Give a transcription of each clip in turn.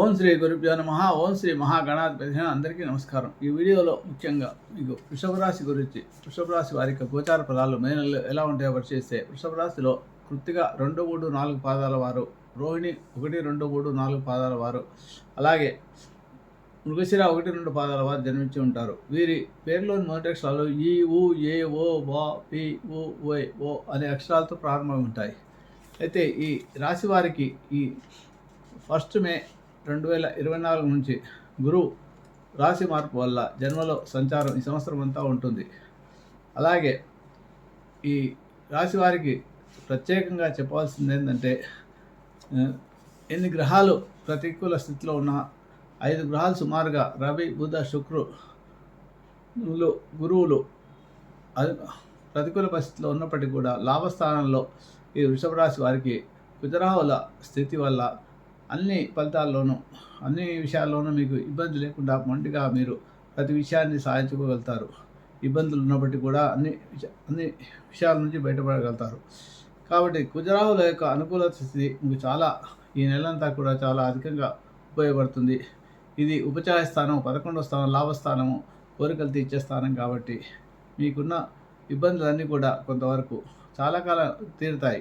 ఓం శ్రీ గురుభ్యో నమ. ఓం శ్రీ మహాగణాధిపతి. అందరికీ నమస్కారం. ఈ వీడియోలో ముఖ్యంగా మీకు వృషభ రాశి గురించి వృషభ రాశి వారి యొక్క గోచార ఫలాలు మే నెలలో ఎలా ఉంటాయో పరిశీలిస్తే వృషభ రాశిలో కృత్తిగా రెండు మూడు నాలుగు పాదాల వారు రోహిణి ఒకటి రెండు మూడు నాలుగు పాదాల వారు అలాగే మృగశిర ఒకటి రెండు పాదాల వారు జన్మించి ఉంటారు. వీరి పేరులోని మొదటి అక్షరాలు ఈ ఊ ఏ ఓ వా పి ఊ ఓయ్ ఓ అనే అక్షరాలతో ప్రారంభం ఉంటాయి. అయితే ఈ రాశి వారికి ఈ ఫస్ట్ మే రెండు వేల ఇరవై నాలుగు నుంచి గురువు రాశి మార్పు వల్ల జన్మలో సంచారం ఈ సంవత్సరం అంతా ఉంటుంది. అలాగే ఈ రాశి వారికి ప్రత్యేకంగా చెప్పాల్సింది ఏంటంటే ఎన్ని గ్రహాలు ప్రతికూల స్థితిలో ఉన్న ఐదు గ్రహాలు సుమారుగా రవి బుధ శుక్రులు గురువులు ప్రతికూల పరిస్థితిలో ఉన్నప్పటికీ కూడా లాభస్థానంలో ఈ వృషభ రాశి వారికి కుజరాహుల స్థితి వల్ల అన్ని ఫలితాల్లోనూ అన్ని విషయాల్లోనూ మీకు ఇబ్బంది లేకుండా మొండిగా మీరు ప్రతి విషయాన్ని సాధించుకోగలుగుతారు. ఇబ్బందులు ఉన్నప్పటికీ కూడా అన్ని అన్ని విషయాల నుంచి బయటపడగలుగుతారు. కాబట్టి కుజరాహుల యొక్క అనుకూల స్థితి మీకు చాలా ఈ నెలంతా కూడా చాలా అధికంగా ఉపయోగపడుతుంది. ఇది ఉపచార స్థానం పదకొండవ స్థానం లాభస్థానము కోరికలు తీర్చే స్థానం కాబట్టి మీకున్న ఇబ్బందులన్నీ కూడా కొంతవరకు చాలా కాలం తీరుతాయి.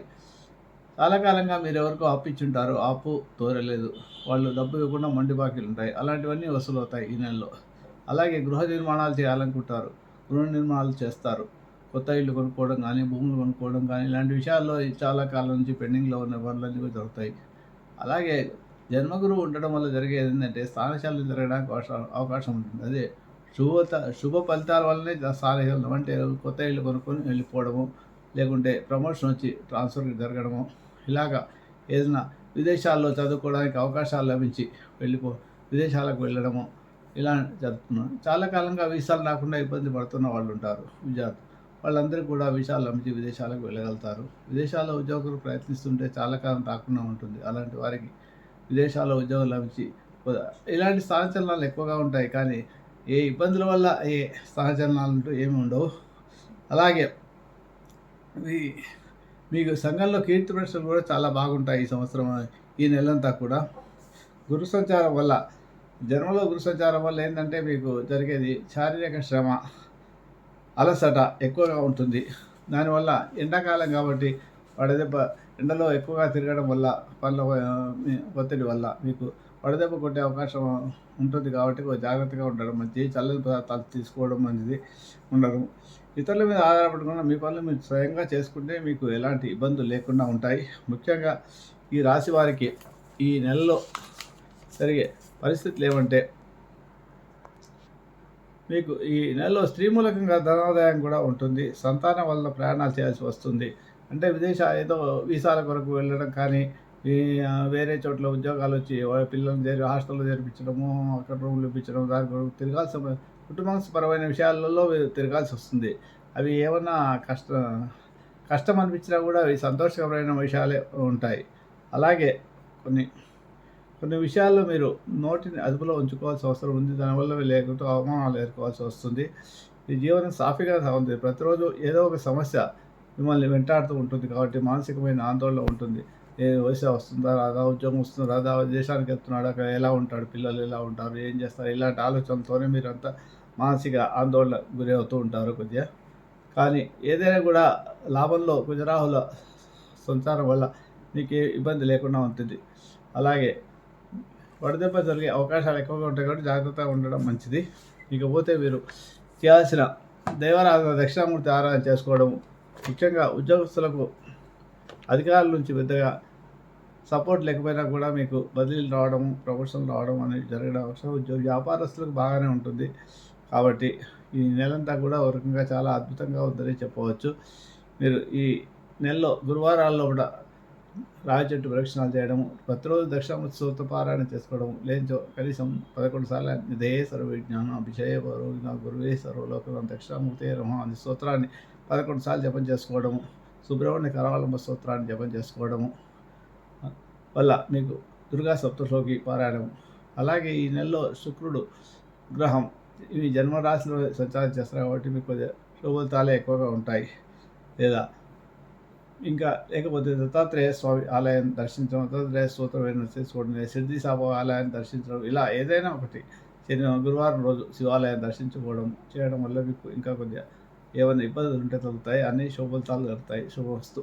కాలకాలంగా మీరు ఎవరికో అప్పు ఇచ్చుంటారు అప్పు తోరలేదు. వాళ్ళు డబ్బు ఇవ్వకుండా మండి బాకీలు ఉంటాయి. అలాంటివన్నీ వసూలు అవుతాయి ఈ నెలలో. అలాగే గృహ నిర్మాణాలు చేయాలనుకుంటారు. గృహ నిర్మాణాలు చేస్తారు. కొత్త ఇల్లు కొనుక్కోవడం కానీ భూములు కొనుక్కోవడం కానీ ఇలాంటి విషయాల్లో చాలా కాలం నుంచి పెండింగ్లో ఉన్న పనులన్నీ కూడా జరుగుతాయి. అలాగే జన్మగురువు ఉండడం వల్ల జరిగేది ఏంటంటే స్థానశాలలు జరగడానికి అవకాశం అవకాశం ఉంటుంది. అదే శుభత శుభ ఫలితాల వల్లనే స్థానశాలం అంటే కొత్త ఇల్లు కొనుక్కొని వెళ్ళిపోవడము లేకుంటే ప్రమోషన్ వచ్చి ట్రాన్స్ఫర్ జరగడము ఇలాగా ఏదైనా విదేశాల్లో చదువుకోవడానికి అవకాశాలు లభించి వెళ్ళిపో విదేశాలకు వెళ్ళడము ఇలా జరుగుతున్నాం చాలా కాలంగా వీసాలు రాకుండా ఇబ్బంది పడుతున్న వాళ్ళు ఉంటారు విద్యార్థులు వాళ్ళందరికీ కూడా వీసాలు లభించి విదేశాలకు వెళ్ళగలుగుతారు. విదేశాల్లో ఉద్యోగులు ప్రయత్నిస్తుంటే చాలా కాలం రాకుండా ఉంటుంది. అలాంటి వారికి విదేశాల్లో ఉద్యోగం లభించి ఇలాంటి స్థానచలనాలు ఎక్కువగా ఉంటాయి కానీ ఏ ఇబ్బందుల వల్ల ఏ స్థానచలనాలు అంటూ ఏమి ఉండవు. అలాగే ఈ మీకు సంఘంలో కీర్తి ప్రశ్నలు కూడా చాలా బాగుంటాయి ఈ సంవత్సరం ఈ నెలంతా కూడా. గురు సంచారం వల్ల జన్మలో గురు సంచారం వల్ల ఏంటంటే మీకు జరిగేది శారీరక శ్రమ అలసట ఎక్కువగా ఉంటుంది. దానివల్ల ఎండాకాలం కాబట్టి వడదెబ్బ ఎండలో ఎక్కువగా తిరగడం వల్ల పనుల ఒత్తిడి వల్ల మీకు వడదెబ్బ కొట్టే అవకాశం ఉంటుంది కాబట్టి జాగ్రత్తగా ఉండడం మంచిది. చల్లని పదార్థాలు తీసుకోవడం మంచిది. ఉండడం ఇతరుల మీద ఆధారపడకుండా మీ పనులు మీరు స్వయంగా చేసుకుంటే మీకు ఎలాంటి ఇబ్బందులు లేకుండా ఉంటాయి. ముఖ్యంగా ఈ రాశి వారికి ఈ నెలలో జరిగే పరిస్థితులు ఏమంటే మీకు ఈ నెలలో స్త్రీ మూలకంగా ధనాదాయం కూడా ఉంటుంది. సంతానం వల్ల ప్రయాణాలు చేయాల్సి వస్తుంది. అంటే విదేశ ఏదో వీసాల కొరకు వెళ్ళడం కానీ ఈ వేరే చోట్ల ఉద్యోగాలు వచ్చి పిల్లల్ని చేరి హాస్టల్లో చేర్పించడము అక్కడ రూమ్లు ఇప్పించడం దాని కొరకు తిరగాల్సిన కుటుంబపరమైన విషయాలలో తిరగాల్సి వస్తుంది. అవి ఏమన్నా కష్ట కష్టం అనిపించినా కూడా అవి సంతోషకరమైన విషయాలే ఉంటాయి. అలాగే కొన్ని కొన్ని విషయాల్లో మీరు నోటిని అదుపులో ఉంచుకోవాల్సిన అవసరం ఉంది. దానివల్ల లేకుంటే అవమానాలు ఎదుర్కోవాల్సి వస్తుంది. ఈ జీవనం సాఫీగా సాగుతుంది. ప్రతిరోజు ఏదో ఒక సమస్య మిమ్మల్ని వెంటాడుతూ ఉంటుంది కాబట్టి మానసికమైన ఆందోళన ఉంటుంది. ఏ వయసు వస్తుందా రాదా ఉద్యోగం వస్తుందా రాదా దేశానికి వెళ్తున్నాడు అక్కడ ఎలా ఉంటాడు పిల్లలు ఎలా ఉంటారు ఏం చేస్తారు ఇలాంటి ఆలోచనతోనే మీరు అంతా మానసిక ఆందోళన గురి అవుతూ ఉంటారు కొద్దిగా. కానీ ఏదైనా కూడా లాభంలో గుజరాహుల సంచారం వల్ల మీకు ఇబ్బంది లేకుండా ఉంటుంది. అలాగే వడదెబ్బ జరిగే అవకాశాలు ఎక్కువగా ఉంటాయి కాబట్టి జాగ్రత్తగా ఉండడం మంచిది. ఇకపోతే మీరు చేయాల్సిన దేవారాధన దక్షిణామూర్తి ఆరాధన చేసుకోవడం ముఖ్యంగా ఉద్యోగస్తులకు అధికారుల నుంచి పెద్దగా సపోర్ట్ లేకపోయినా కూడా మీకు బదిలీలు రావడం ప్రమోషన్ రావడం అనేది జరగడం అవసరం. ఉద్యోగ వ్యాపారస్తులకు బాగానే ఉంటుంది. కాబట్టి ఈ నెలంతా కూడా ఒక రకంగా చాలా అద్భుతంగా ఉందని చెప్పవచ్చు. మీరు ఈ నెలలో గురువారాల్లో కూడా రావి చెట్టు ప్రదక్షిణాలు చేయడం ప్రతిరోజు దక్షిణామూర్తి సూత్ర పారాయణ చేసుకోవడం లేనిచో కనీసం పదకొండు సార్లు ఇదే సర్వ విజ్ఞానం అభిషేయ పరోజ్ఞ గురువే సర్వలోకం దక్షిణామూర్తి రమ అనే స్తోత్రాన్ని పదకొండు సార్లు జపం చేసుకోవడము సుబ్రహ్మణ్య కరావలంబ స్తోత్రాన్ని జపం చేసుకోవడము వల్ల మీకు దుర్గా సప్తశ్లోకి పారాయణం. అలాగే ఈ నెలలో శుక్రుడు గ్రహం ఇవి జన్మరాశిలో సంచారం చేస్తారు కాబట్టి మీకు కొద్దిగా శుభఫలితాలే ఎక్కువగా ఉంటాయి. లేదా ఇంకా లేకపోతే దత్తాత్రేయ స్వామి ఆలయం దర్శించడం దత్తాత్రేయ స్తోత్రం చేసుకోవడం సిద్ధి సాబా ఆలయాన్ని దర్శించడం ఇలా ఏదైనా ఒకటి శని గురువారం రోజు శివాలయం దర్శించుకోవడం చేయడం వల్ల మీకు ఇంకా కొద్దిగా ఏమైనా ఇబ్బందులు ఉంటే తగ్గుతాయి. అన్ని శుభఫలితాలు జరుగుతాయి శుభవస్తు